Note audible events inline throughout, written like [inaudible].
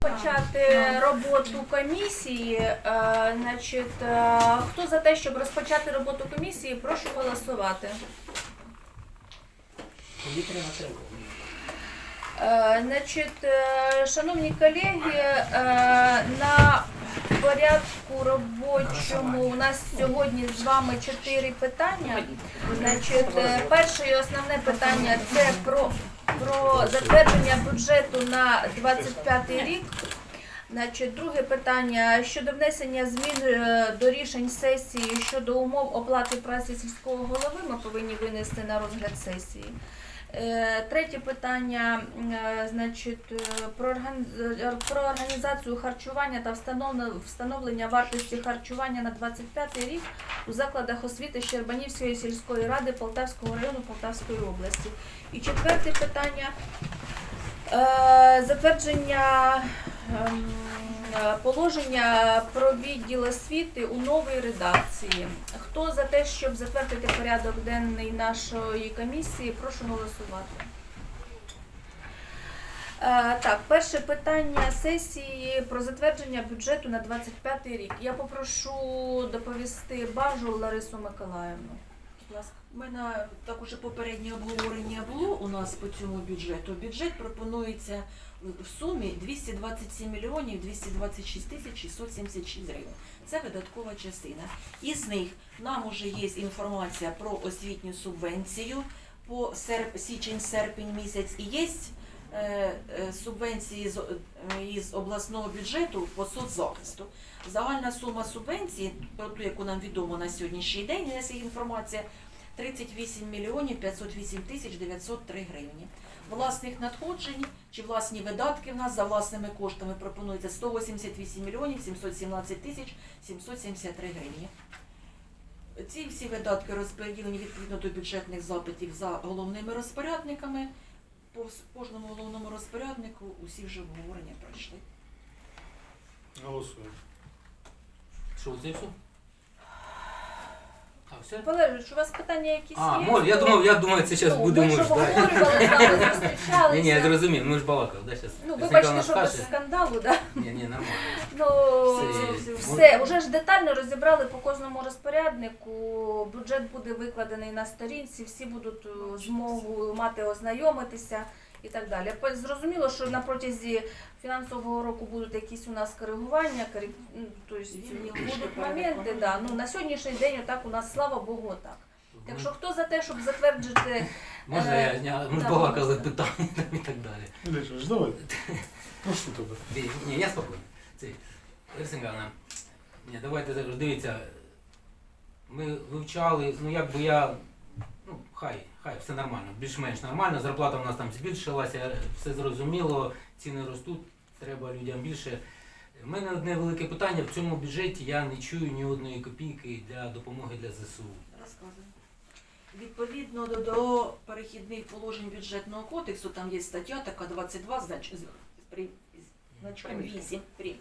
Почати роботу комісії. Е, Значить, е, хто за те, щоб розпочати роботу комісії, прошу голосувати. Е, Значить, шановні колеги, на порядку робочому у нас сьогодні з вами чотири питання. Значить, перше і основне питання це про, про затвердження бюджету на 25 рік. Значить, друге питання щодо внесення змін е, до рішень сесії щодо умов оплати праці сільського голови ми повинні винести на розгляд сесії. Е, Третє питання, е, значить, е, про, орган- про організацію харчування та встановлення, вартості харчування на 25 рік у закладах освіти Щербанівської сільської ради Полтавського району Полтавської області. І четверте питання затвердження ем, положення про відділ освіти у новій редакції. Хто за те, щоб затвердити порядок денний нашої комісії, прошу голосувати. Е, Так, перше питання сесії про затвердження бюджету на 25 рік. Я попрошу доповісти Бажу Ларису Миколаївну. Будь ласка. У мене так уже попереднє обговорення було у нас по цьому бюджету. Бюджет пропонується в сумі 227 мільйонів 226 тисяч 676 гривень. Це видаткова частина. Із них нам уже є інформація про освітню субвенцію по серп... січень-серпень місяць і є е, е, субвенції з, е, із обласного бюджету по соцзахисту. Загальна сума субвенції, про ту, яку нам відомо на сьогоднішній день, є інформація 38 мільйонів 508 тисяч 903 гривні. Власних надходжень чи власні видатки в нас за власними коштами пропонується 188 мільйонів 717 тисяч 773 гривні. Ці всі видатки розподілені відповідно до бюджетних запитів за головними розпорядниками. По кожному головному розпоряднику усі вже обговорення пройшли. Голосуємо. Що, це все? Все? Валерійович, у вас питання якісь А, є? може, я думав, я думаю, це зараз Ну, будемо Ми ж ждати. обговорювали, з вами [laughs] зустрічалися. Ні, ні, я зрозумів, ми ж балакали, да, зараз. Ну, вибачте, що без скандалу, да? Ні, ні, нормально. Ну, Все, все, вже ж детально розібрали по кожному розпоряднику. Бюджет буде викладений на сторінці, всі будуть е, змогу мати ознайомитися і так далі. Зрозуміло, що на протязі фінансового року будуть якісь у нас коригування, кориг... ну, тобто будуть моменти. Да. Ну, на сьогоднішній день отак у нас, слава Богу, так. Так що хто за те, щоб затвердити [laughs] Можна е, я, я ми балакали питання там і так далі. Ілля, ж давай. Прошу тебе. Ді- Ні, я спокійно. Цей, Лариса ні, давайте зараз, дивіться, ми вивчали, ну якби я, ну хай, хай, все нормально, більш-менш нормально, зарплата у нас там збільшилася, все зрозуміло, ціни ростуть, треба людям більше. У мене одне велике питання, в цьому бюджеті я не чую ні одної копійки для допомоги для ЗСУ. Розказую. Відповідно до, до перехідних положень бюджетного кодексу, там є стаття така 22, знач, при, значком 8 прим.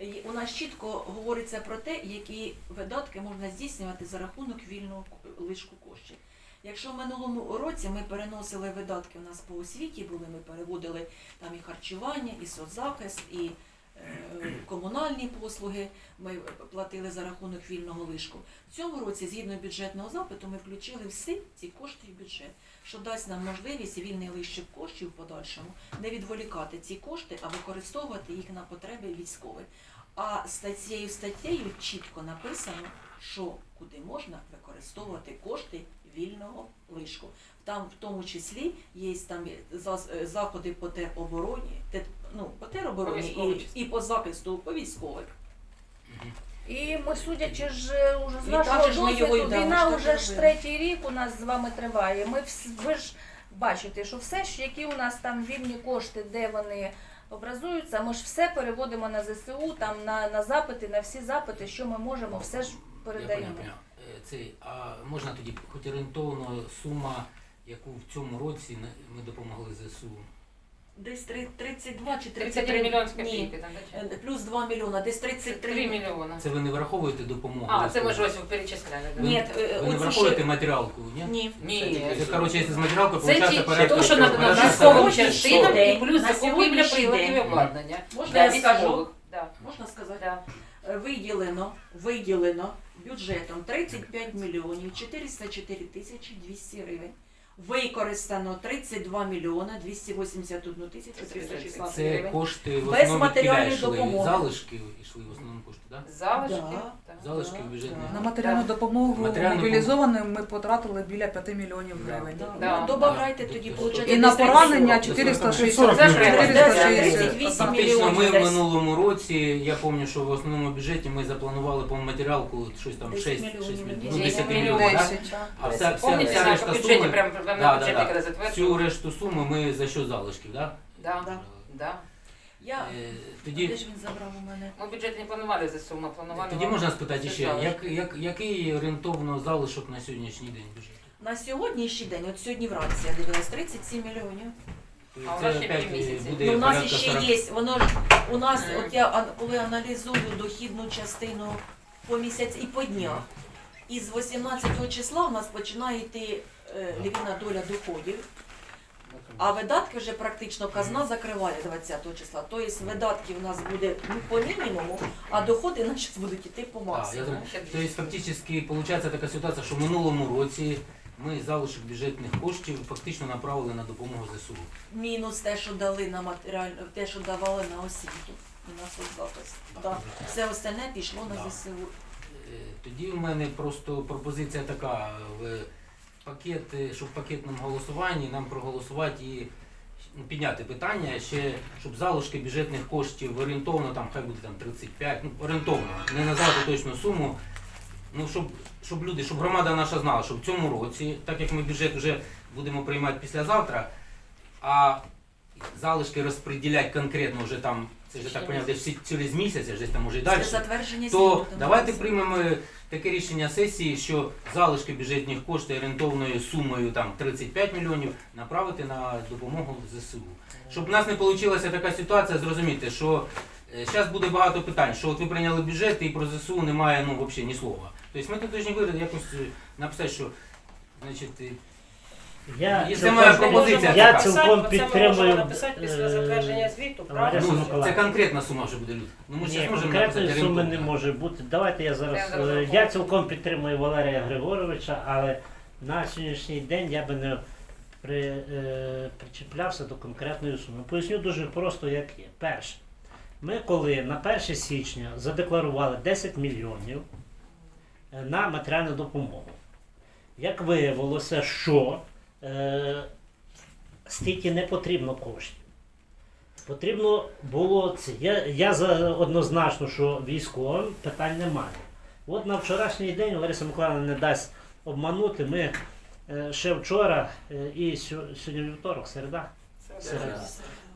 І У нас чітко говориться про те, які видатки можна здійснювати за рахунок вільного к- лишку коштів. Якщо в минулому році ми переносили видатки у нас по освіті, були ми переводили там і харчування, і соцзахист, і е, комунальні послуги, ми платили за рахунок вільного лишку. В цьому році, згідно бюджетного запиту, ми включили всі ці кошти в бюджет, що дасть нам можливість вільний лишок коштів в подальшому не відволікати ці кошти, а використовувати їх на потреби військових. А ста- цією статтею чітко написано, що куди можна використовувати кошти вільного лишку. Там в тому числі є там е, заходи по теробороні, те- ну, по теробороні По і, і по захисту по військових. І ми, судячи ж уже з нашого досвіду, дамо, війна вже ж третій рік у нас з вами триває. Ми вс- ви ж бачите, що все, ж, які у нас там вільні кошти, де вони образуються, ми ж все переводимо на ЗСУ, там на, на запити, на всі запити, що ми можемо, все ж Я передаємо. поняв, поняв. Е, Цей, а можна тоді хоч орієнтовно сума, яку в цьому році на- ми допомогли ЗСУ? Десь три- 32 чи 33 мільйон з копійки там, да, чи? Е, плюс 2 мільйона, десь 3 33 мільйона. Це ви не враховуєте допомогу? А, це ми ж ось перечисляли. да? Ні, е, Ви не враховуєте ще- матеріалку, ні? Ні. Ні. Це, коротше, якщо з матеріалкою, Це виходить порядка... то, що на, військовим частинам і плюс закупівля приладів і обладнання. Можна я скажу? Можна сказати? Е, Виділено, виділено бюджетом 35 мільйонів 404 тисячі 200 гривень. Використано 32 мільйона 281 тисячу 316 Це гривень. кошти в Без основному матеріальної йшли. допомоги. Залишки йшли в основному кошти, так? Залишки. Да. так. Залишки Да, бюджетні. да. На матеріальну допомогу Матеріальну мобілізованим ми потратили біля 5 мільйонів гривень. Да. Да. Ну, добавляйте Да. тоді, Тобто, виходить, І на поранення років. 460. Це треба. 460. 38 Фактично, ми в десь. минулому році, я пам'ятаю, що в основному бюджеті ми запланували по матеріалку щось там 10 6, мільйонів, 6 10 ну, 10 мільйонів. мільйонів. да? А вся, вся, Помните, вся на решта бюджеті, суми, Да, да, бюджеті, да. коли всю решту суми ми за що залишків, так? Да. Да. Да. Я... Е, Де Тоді, ж він забрав у мене? Ми бюджет не планували за суму, планували. тоді вам можна спитати ще, як, як, який орієнтовно залишок на сьогоднішній день бюджету? На сьогоднішній день, от сьогодні вранці я дивилась, 37 мільйонів. А у нас ще опять півмісяця. буде Ну, у нас порядка ще 40. є, воно ж у нас, Мгм. от я ан- коли аналізую дохідну частину по місяць і по днях, із 18 числа у нас починає йти е, львіна доля доходів, а видатки вже практично казна закриває 20 числа. Тобто видатки у нас буде ну, по мінімуму, а доходи наші [laughs] будуть йти по Так, я максимуму. думаю, Тобто фактично виходить така ситуація, що в минулому році ми залишок бюджетних коштів фактично направили на допомогу ЗСУ. Мінус те, що дали на матеріальну, те, що давали на освіту і на соцзахист. Да. Все остальне пішло Да. на ЗСУ. Е, Тоді в мене просто пропозиція така в пакет, щоб в пакетному голосуванні нам проголосувати і підняти питання ще, щоб залишки бюджетних коштів орієнтовно, там хай буде там 35, ну орієнтовно, не назвати точну суму. Ну, щоб, щоб люди, щоб громада наша знала, що в цьому році, так як ми бюджет вже будемо приймати післязавтра, а залишки розподіляти конкретно вже там, це вже так поняв, десь через місяць, а десь там може і далі затвердження то змін давайте приймемо таке рішення сесії, що залишки бюджетних коштів орієнтовною сумою там 35 мільйонів направити на допомогу ЗСУ. Щоб в нас не вийшла така ситуація, зрозумійте, що зараз буде багато питань, що от ви прийняли бюджет і про ЗСУ немає ну, взагалі ні слова. Тобто ми тут повинні якось е, написати, що значить, е, Я, Є цілком- моя пропозиція я така. цілком підтримую. написати після е, затвердження звіту, правда? Лариса ну, це конкретна сума вже буде люди. Ну ми Ні, зараз можемо конкретної написати суми не орієнтовно. може бути. Давайте я зараз. Я е, зараз Я цілком підтримую Валерія Григоровича, але на сьогоднішній день я би не при, е, причіплявся до конкретної суми. Поясню дуже просто, як є. Перше, ми коли на 1 січня задекларували 10 мільйонів е, на матеріальну допомогу, як виявилося, що е, стільки не потрібно коштів. Потрібно було це. Я, я за однозначно, що військовим питань немає. От на вчорашній день Лариса Миколаївна не дасть обманути. Ми е, ще вчора е, і сьо- сьогодні вівторок, середа. середа.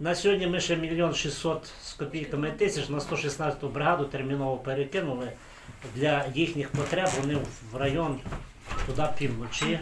На сьогодні ми ще мільйон шістсот з копійками тисяч на 116-ту бригаду терміново перекинули для їхніх потреб. Вони в район туди півночі,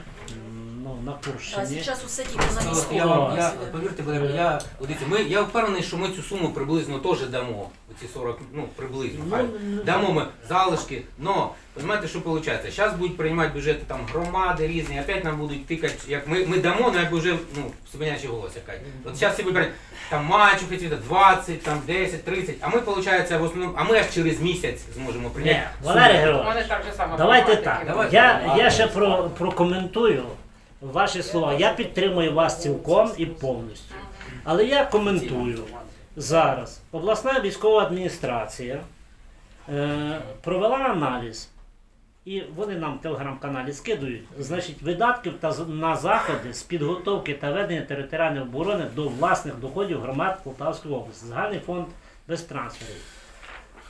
ну, на А Курщині. зараз усе тільки на Ну, от. Я, вам- я, іде. повірте, Валерій, я, от дивіться, ми, я впевнений, що ми цю суму приблизно теж дамо. Оці 40, ну, приблизно. хай. Ну, Дамо ми залишки, но, розумієте, що виходить? Зараз будуть приймати бюджети там громади різні, опять нам будуть тикати, як ми, ми дамо, ну якби вже, ну, собянячий голос якась. От зараз всі будуть брати, там мачухи, ці, 20, там 10, 30, а ми, виходить, в основному, а ми аж через місяць зможемо прийняти. Ні, Валерій суму. Григорович. Давайте так. Давайте. Я, я ще про, прокоментую ваші слова. Я підтримую вас цілком і повністю. Але я коментую зараз. Обласна військова адміністрація е, провела аналіз, і вони нам в телеграм-каналі скидують, значить, видатків та на заходи з підготовки та ведення територіальної оборони до власних доходів громад Полтавської області. Загальний фонд без трансферів.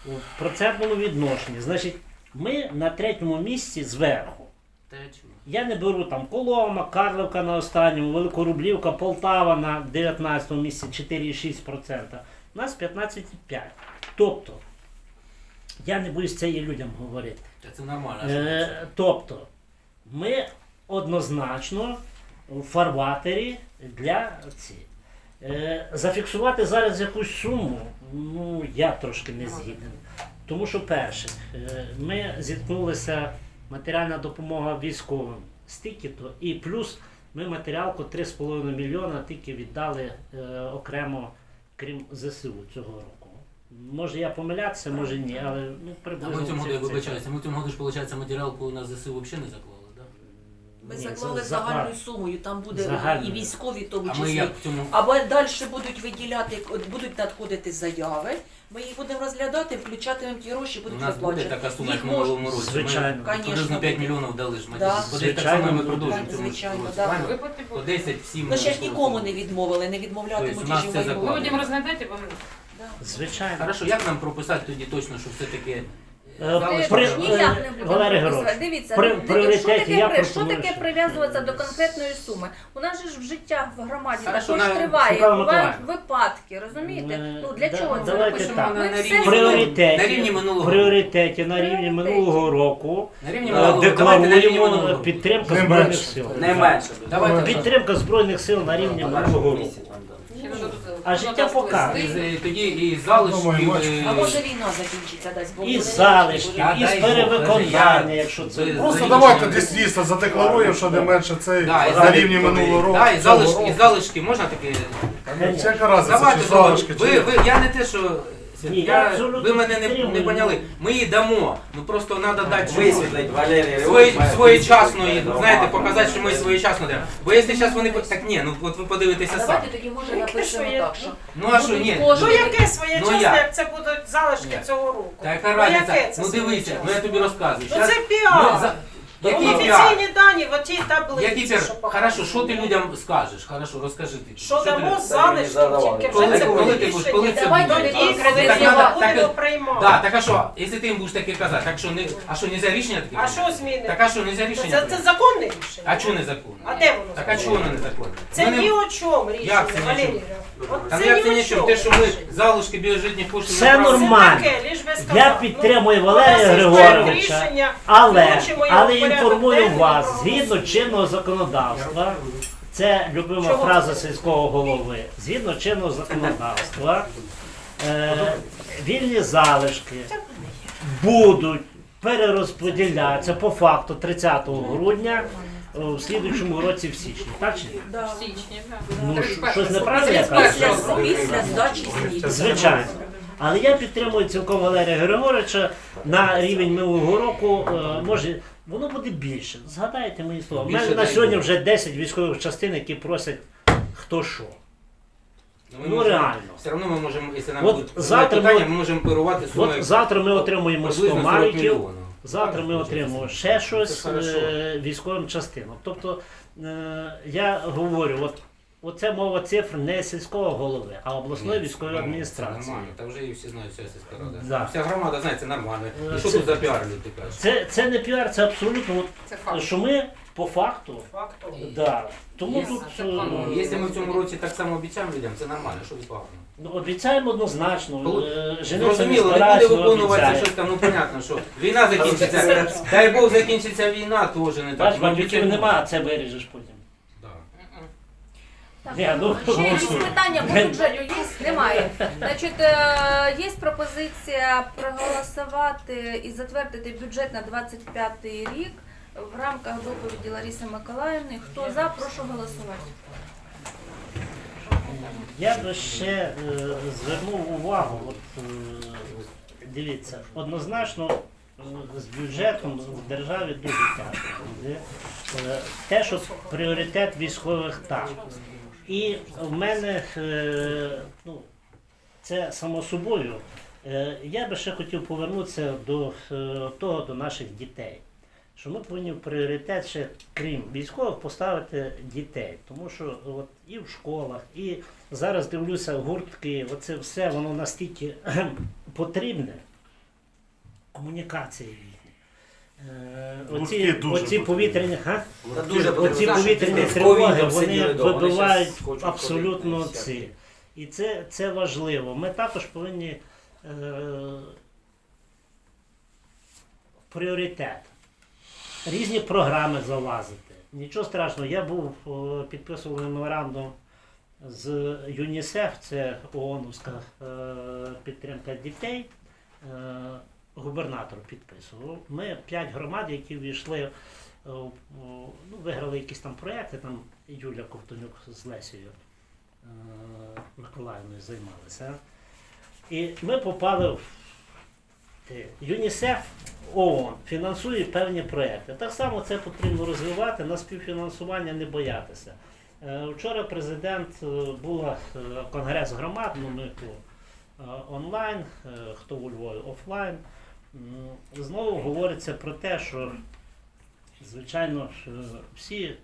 У процентному відношенні. Значить, ми на третьому місці зверху. Та я не беру там Колома, Карлівка на останньому, Великорублівка, Полтава на 19 місці 4,6%. У нас 15,5%. Тобто, я не боюсь це і людям говорити. Це нормально. Е, тобто, ми однозначно в фарватері для ці. Е, зафіксувати зараз якусь суму, ну я трошки не згіден. Тому що перше, е, ми зіткнулися матеріальна допомога військовим стільки-то, і плюс ми матеріалку 3,5 мільйона тільки віддали е, окремо, крім ЗСУ цього року. Може я помилятися, може ні, але ну А приблизно. ми в цьому це- году, це- вибачаюся, ми в цьому году ж, виходить, матеріалку на ЗСУ взагалі не заклали, так? Ми Ні, заклали це загальну суму, і там буде Загальну. і військові, в тому А ми числі. як в цьому Або далі будуть виділяти, будуть надходити заяви. Ми її будемо розглядати, включатимемо ті гроші, у будуть нас буде виплачувати. така сума, як Їх в минулому році. Звичайно. Ми приблизно Конечно, 5 буде. мільйонів дали ж Да. Буде так Звичайно, само ми буде. продовжуємо цьому Звичайно, році, да. правильно? Виплати По будуть. 10 всім. Ну ще ж нікому не відмовили, не Тобто відмовлятимуть у і нас це закладено. Ми будемо розглядати, бо Звичайно. Хорошо, як нам прописати тоді точно, що все-таки Е, Ніяк не будемо Валерій прописувати. Дивіться, при- ну, що пріоритеті я таке, при- що пропоную, таке що- прив'язуватися до конкретної суми? У нас же ж в життях в громаді Хорошо, також на- триває, Світлана бувають Миколаївна. випадки, розумієте? Е, Ну для да- чого це давайте так. Ми На все рівні- зробимо. пріоритеті, На рівні минулого пріоритеті на рівні Пріоритеті. минулого року На рівні е, минулого давайте на рівні декларуємо підтримка Не збройних менше. сил. Не менше. Давайте. Підтримка збройних сил на рівні минулого року. А життя покаже. І з- Тоді і залишків. Думаю, е, А може війна закінчиться десь, бо І залишки, і з перевиконання, якщо це Просто давайте десь дійсно задекларуємо, що не менше цей Да, і на рівні минулого року. Да, і цього залишки, і року. залишки можна таке. Разниця, Давайте чи зробимо. залишки, ви, ви, я не те, що Ні, я я, абсолютно ви мене не, не підтримую. поняли. Ми її дамо. Ну просто треба дати щоб Висвітлить Валерій свої, своєчасно, і, знаєте, показати, що ми своєчасно даємо. Бо якщо зараз вони так ні, ну от ви подивитеся А самі. давайте тоді може напишемо так, що Ну а що ні? Кожен- Ну яке своє Ну, часне, як? як це будуть залишки Ні. цього року? Та яка Ну, яке разниця? це Ну дивися, ну я тобі розказую. Ну Щас це ми піар. за- Піар? офіційні дані в отій таблиці. Який піар? що. Хорошо, що ти людям скажеш? Хорошо, розкажи ти. Що ти дамо людям- залишки, задавали. тільки Коли вже це це- коли ти будеш- коли це Давайте буде? тоді Так приймати. Так а що, якщо ти їм будеш таке казати, так що не, а що, нельзя рішення таке? А що змінити? Так а що, нельзя Це, рішення це законне рішення. А чого не? А де воно? Так а чого воно не законно? Це ні о чому рішення, Як це ні о чому? Це як ні це чому те, що ми залишки біожитних коштів Все не нормально. Таке, лиш би Я підтримую Ну, Валерія у нас є Григоровича, рішення, але, включимо його але в інформую вас, згідно чинного законодавства, це любима Чого фраза сільського голови, згідно чинного законодавства, е, вільні залишки будуть перерозподілятися по факту 30 грудня е, в слідуючому році в січні. Так чи ні? Да. В січні, так. Ну, щ- щось неправильно я кажу? після, після здачі змін. Звичайно. Але я підтримую цілком Валерія Григоровича на рівень минулого року. е, Може, воно буде більше. Згадайте мої слова. У Більше мене на дай сьогодні Бог. вже 10 військових частин, які просять хто що. ми Ну, можемо- реально. Все одно ми можемо, якщо нам От будуть завтра питання, ми- ми можемо сумою От завтра ми отримуємо 100 приблизно 40 марків, мільйонів. завтра ми отримуємо ще щось хорошо. е, військовим частинам. Тобто е, я говорю, от, оце мова цифр не сільського голови, а обласної Ні, військової ну, Це адміністрації. нормально, та вже і всі знають, вся сільська рада. Да. Вся громада знає, це нормально. Е, І що це- тут за піар, ти кажеш? Це, це не піар, це абсолютно от, Це факт. що ми по факту. Фактом. Да. Тому Є, тут це е. Ну, Якщо ми в цьому році так само обіцяємо людям, це нормально, що ви погано. ну, обіцяємо однозначно. Коли- е, Жениться не Зрозуміло, не буде але виконуватися щось там, ну понятно, що війна закінчиться. Дай Бог закінчиться війна, теж не так. Бач, Ну, бандюків обіцяємо. нема, а це виріжеш потім. Ні, ну, ще якісь питання по бюджету є? Немає. Значить, е, є пропозиція проголосувати і затвердити бюджет на 25 рік в рамках доповіді Лариси Миколаївни. Хто за, прошу голосувати. Я би ще е, звернув увагу, от, е, дивіться, однозначно е, з бюджетом в державі дуже тяжко. Е, Те, що пріоритет військових так. І в мене е, ну, це само собою. Е, Я би ще хотів повернутися до е, того, до наших дітей. Що ми повинні в пріоритет ще, крім військових, поставити дітей. Тому що от і в школах, і зараз дивлюся гуртки, оце все воно настільки потрібне. Комунікації. Е, Гуртки Оці, дуже оці потрібні. повітряні. Га? Та дуже Оці потрібно. повітряні З тривоги ковідом вони сиділи вдома, вони вибивають щас хочуть абсолютно ходити, ці. І це, це важливо. Ми також повинні е, в пріоритет. Різні програми залазити. Нічого страшного. Я був, о, підписував меморандум з ЮНІСЕФ, це ООНовська е, підтримка дітей. Е, губернатор підписував. Ми п'ять громад, які війшли, е, ну, виграли якісь там проекти, там Юля Ковтонюк з Лесією е, Миколаївною займалися. І ми попали в. ЮНІСЕФ ООН фінансує певні проекти. Так само це потрібно розвивати, на співфінансування не боятися. Е, Вчора президент е, е, конгрес громад, ну ми е, онлайн, е, хто у Львові офлайн. М, Знову говориться про те, що звичайно е, всі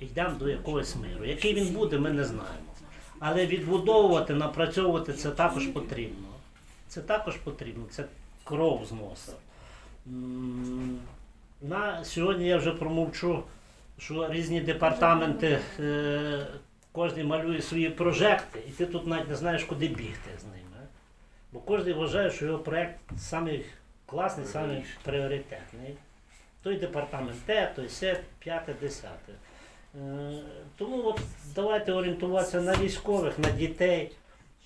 йдемо до якогось миру. Який він буде, ми не знаємо. Але відбудовувати, напрацьовувати це також потрібно. Це також потрібно, це кров з носа. На сьогодні я вже промовчу, що різні департаменти, е, кожен малює свої прожекти, і ти тут навіть не знаєш, куди бігти з ними. Бо кожен вважає, що його проєкт самий класний, самий пріоритетний. Той департамент те, той се, п'яте, десяте. Е, Тому от давайте орієнтуватися на військових, на дітей.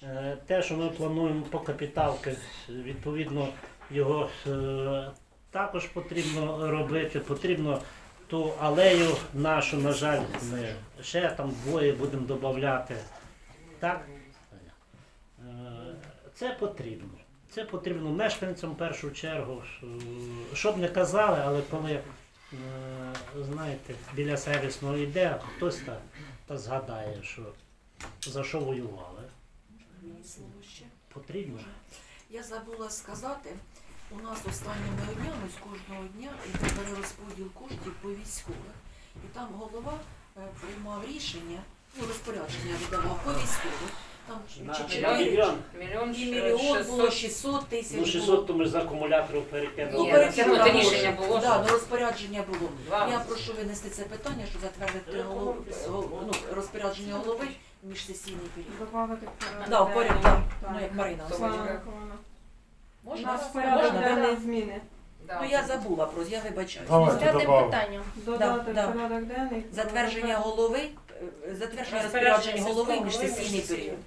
Е, Те, що ми плануємо по капіталки, відповідно, його е, також потрібно робити. Потрібно ту алею нашу, на жаль, ми ще там двоє будемо додати. Так? Це потрібно. Це потрібно мешканцям в першу чергу. Е, Щоб не казали, але коли е, знаєте, біля сервісного йде, хтось та, та згадає, що за що воювали. Потрібно. Я забула сказати, у нас останніми днями з кожного дня йде перерозподіл коштів по військових. І там голова е, приймав рішення, ну розпорядження видавав по військових. Там На чи мільйон. чотири мільйон. Мільйон і мільйон було 600. 600 тисяч. Ну, 600 було. то ми з акумуляторів Ну, перекинули. Ні, це рішення було, Да, що- ну, розпорядження було. Два. Я прошу винести це питання, щоб затвердити голов... гол- ну, розпорядження голови міжсесійний період. Добавити. Да, в порядок, денний. Ну, як Марина. Хто. У Можна? нас порядок Можна, да? денний зміни. Да. Ну я забула про я вибачаюсь. Давайте П'яте добавимо. питання. Додати да. порядок денний. Затвердження голови, е, затвердження розпорядження голови міжсесійний період.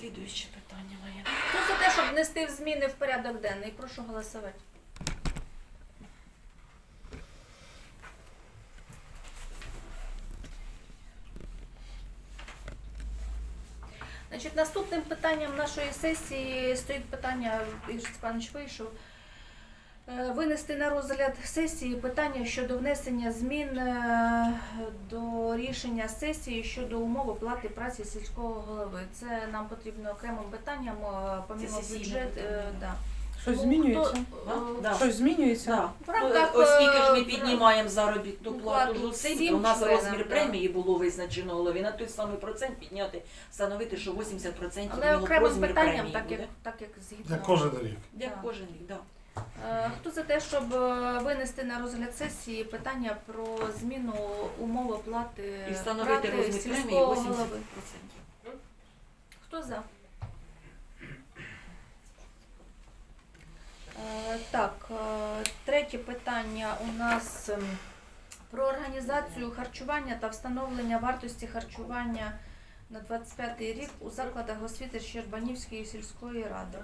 Слідуюче питання моє. Хто за те, щоб внести в зміни в порядок денний? Прошу голосувати. Значить, наступним питанням нашої сесії стоїть питання, Ігор Степанович вийшов, винести на розгляд сесії питання щодо внесення змін е, до рішення сесії щодо умов оплати праці сільського голови. Це нам потрібно окремим питанням, е, помімо сесійне бюджет. е, да. Щось змінюється? е, Да. Щось змінюється? Да. В рамках, Ну, Оскільки ж ми е, піднімаємо заробітну плату жусим, у нас розмір да. премії було визначено голові на той самий процент підняти, встановити, що 80% Але окремим питанням, премії так як, так як згідно. Як кожен рік. Як Да. кожен рік, да. За те, щоб е, винести на розгляд сесії питання про зміну умов оплати І встановити розмір премії сільського 80%. голови? Хто за? Е, Так, е, третє питання у нас ем, про організацію харчування та встановлення вартості харчування на 25 рік у закладах освіти Щербанівської сільської ради.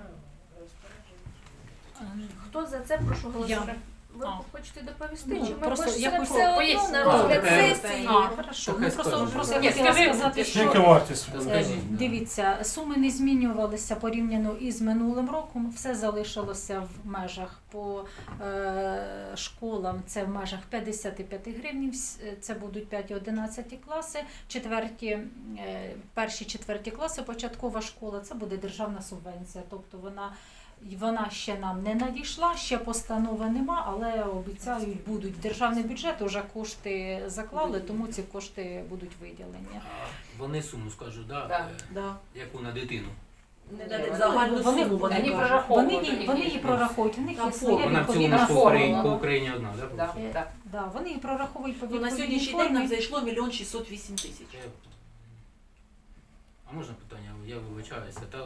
Хто за це? Прошу голосувати. Ви А. хочете доповісти? Ну, чи ми просто я все хочу одно пояснити. на розгляд сесії? А, хорошо. Хай просто, скаже. просто я Ні, хотіла скажи, сказати, Скільки що вартість? Е, скажіть, да. дивіться, суми не змінювалися порівняно із минулим роком. Все залишилося в межах по е, школам. Це в межах 55 гривень. Вс- е, Це будуть 5-11 класи. Четверті, е, перші четверті класи, початкова школа. Це буде державна субвенція. Тобто вона. І Вона ще нам не надійшла, ще постанови нема, але обіцяють, будуть в державний бюджет, уже кошти заклали, тому ці кошти будуть виділені. А Вони суму скажуть, да, Да. е, Да. яку на дитину. Не Ні, дадуть вони- загальну вони- суму, вони вони кажуть. прораховують. Вони, її- вони її прораховують, у них є своя. Вона в цілому відповідна ж по Україні, по. Україні одна, да? Да. Да, вони її прораховують по Ну, на відповідній сьогоднішній день нам формі. зайшло мільйон 608 тисяч. Е, А можна питання? Я вибачаюся, та за.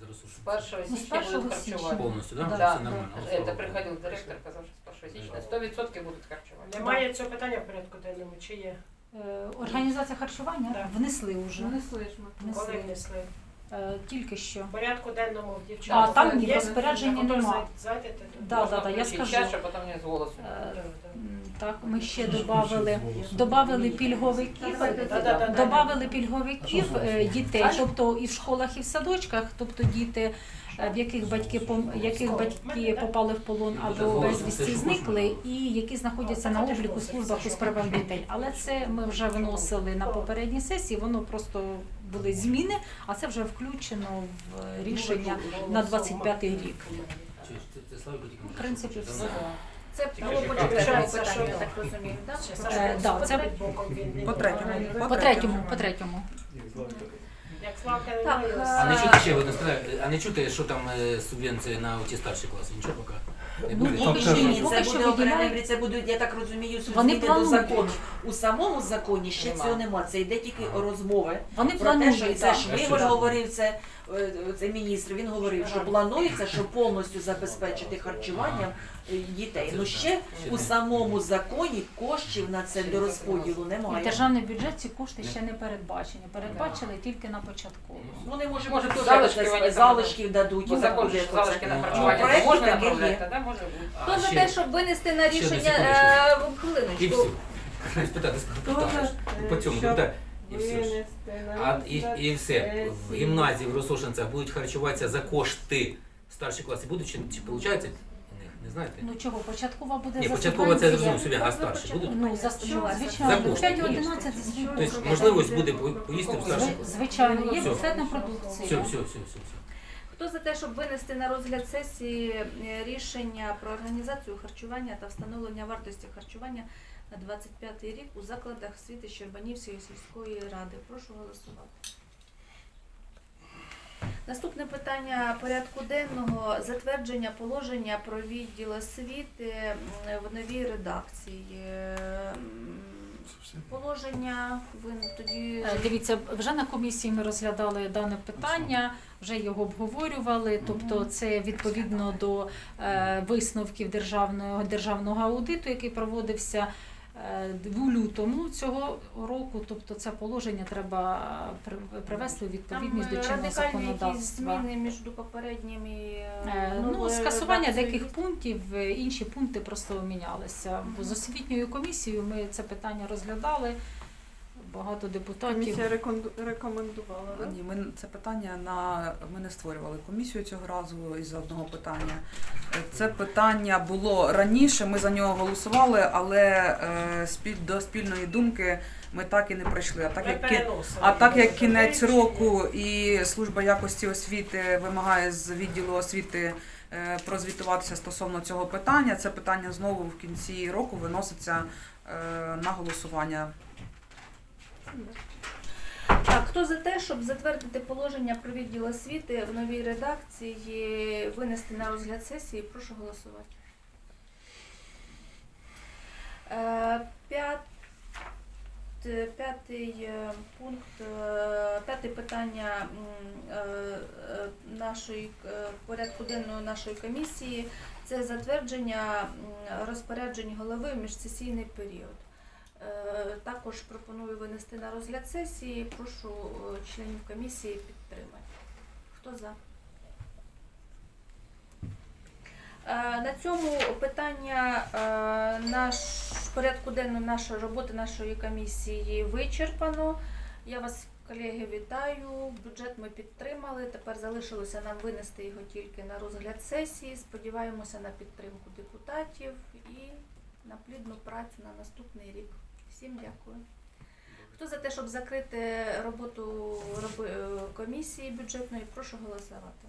З першого Ну, січня першого будуть січня. харчувати. Повністю, да? Да, Все нормально. Это приходил директор, казав, що з Практично 100% будуть харчувати. Немає цього питання в порядку денному, чи є? Е, Організація харчування Так. внесли вже. Внесли ж ми. Коли Внесли. внесли? Е, Тільки що. В порядку денному в А, там ні, є? розпорядження нема. Зайдете? Да, да, да, я скажу. час, щоб потім не з голосу. Е, м, Так, ми ще додали, додали пільговиків, додали пільговиків е, дітей, тобто і в школах, і в садочках, тобто діти, е, в яких батьки пом- яких батьки попали в полон або безвісті зникли, і які знаходяться на обліку службах у справах дітей. Але це ми вже виносили на попередній сесії, воно просто були зміни, а це вже включено в рішення на 25-й рік. Чи це, це Славіко тільки може В принципі, все. Це було що по кажуть, що- я так розумію, так? Е, да, це боком він- По третьому. поганий. По третьому, по третьому. Як Славка Так, немає, е. А не чути ще одне сказати, а не чути, що там е, субвенції на ті старші класи? Нічого поки не Ну, буде? поки що ні, поки це що буде окремий, виділяють. це будуть, я так розумію, Вони зміни до планують. закону. У самому законі ще Нема. цього нема. Це йде тільки розмови. Вони Про те, що і планують. це так. ж Вигор говорив, це, е, це міністр, він говорив, що планується, що повністю забезпечити харчуванням е, дітей. Ну ще у самому законі коштів на це до розподілу І немає. державний бюджет ці кошти ще не передбачені. Передбачили тільки на початку. Вони може Може, бути залишки теж вони залишків дадуть. І закон залишки на Ну, харчування можна направляти, є. тоді може бути. Хто за те, щоб винести на рішення е, в І хвилиночку? всі. Щось питати, питаєш. По цьому питаю. І все ж. А і, і все. В гімназії в Росошинцях будуть харчуватися за кошти старші класи. Будуть чи, чи виходить? Не, не знаєте? Ну чого, початкова буде Ні, за початкова це субвенції. зрозумів собі, а старші будуть? Ну, за За звичайно, кошти. 5-11 Тобто можливість буде по- поїсти в старших. Звичайно, є Все. Все, продукція. все, все, все, все. Хто за те, щоб винести на розгляд сесії е, рішення про організацію харчування та встановлення вартості харчування на 25 рік у закладах освіти Щербанівської сільської ради? Прошу голосувати. Наступне питання порядку денного затвердження положення про відділ освіти в новій редакції. Положення ви тоді Е, Дивіться, вже на комісії ми розглядали дане питання, вже його обговорювали. Тобто, це відповідно до е, висновків державного державного аудиту, який проводився в лютому цього року. Тобто, це положення треба привести у Там відповідність до е, чинного радикальні якісь законодавства. зміни між попередніми. е, Е, Ну, новою скасування редакцією. деяких пунктів, е, інші пункти просто мінялися. Бо з освітньою комісією ми це питання розглядали. Багато депутатів. Комісія рекомендувала, да? Ні, ми це питання на ми не створювали комісію цього разу із одного питання. Це питання було раніше. Ми за нього голосували, але е, спіль до спільної думки ми так і не прийшли. А так Ми як кі- переносили. а так як кінець року і служба якості освіти вимагає з відділу освіти е, прозвітуватися стосовно цього питання, це питання знову в кінці року виноситься е, на голосування. Так, хто за те, щоб затвердити положення про відділ освіти в новій редакції, винести на розгляд сесії, прошу голосувати. Е, п'ят- П'ятий е, пункт, е, п'яте питання нашої порядку денного нашої комісії це затвердження розпоряджень голови в міжсесійний період. Е, Також пропоную винести на розгляд сесії. Прошу е, членів комісії підтримати. Хто за? Е, На цьому питання наш порядку денного нашої роботи нашої комісії вичерпано. Я вас, колеги, вітаю. Бюджет ми підтримали. Тепер залишилося нам винести його тільки на розгляд сесії. Сподіваємося на підтримку депутатів і на плідну працю на наступний рік. Всім дякую. Хто за те, щоб закрити роботу е, комісії бюджетної, прошу голосувати.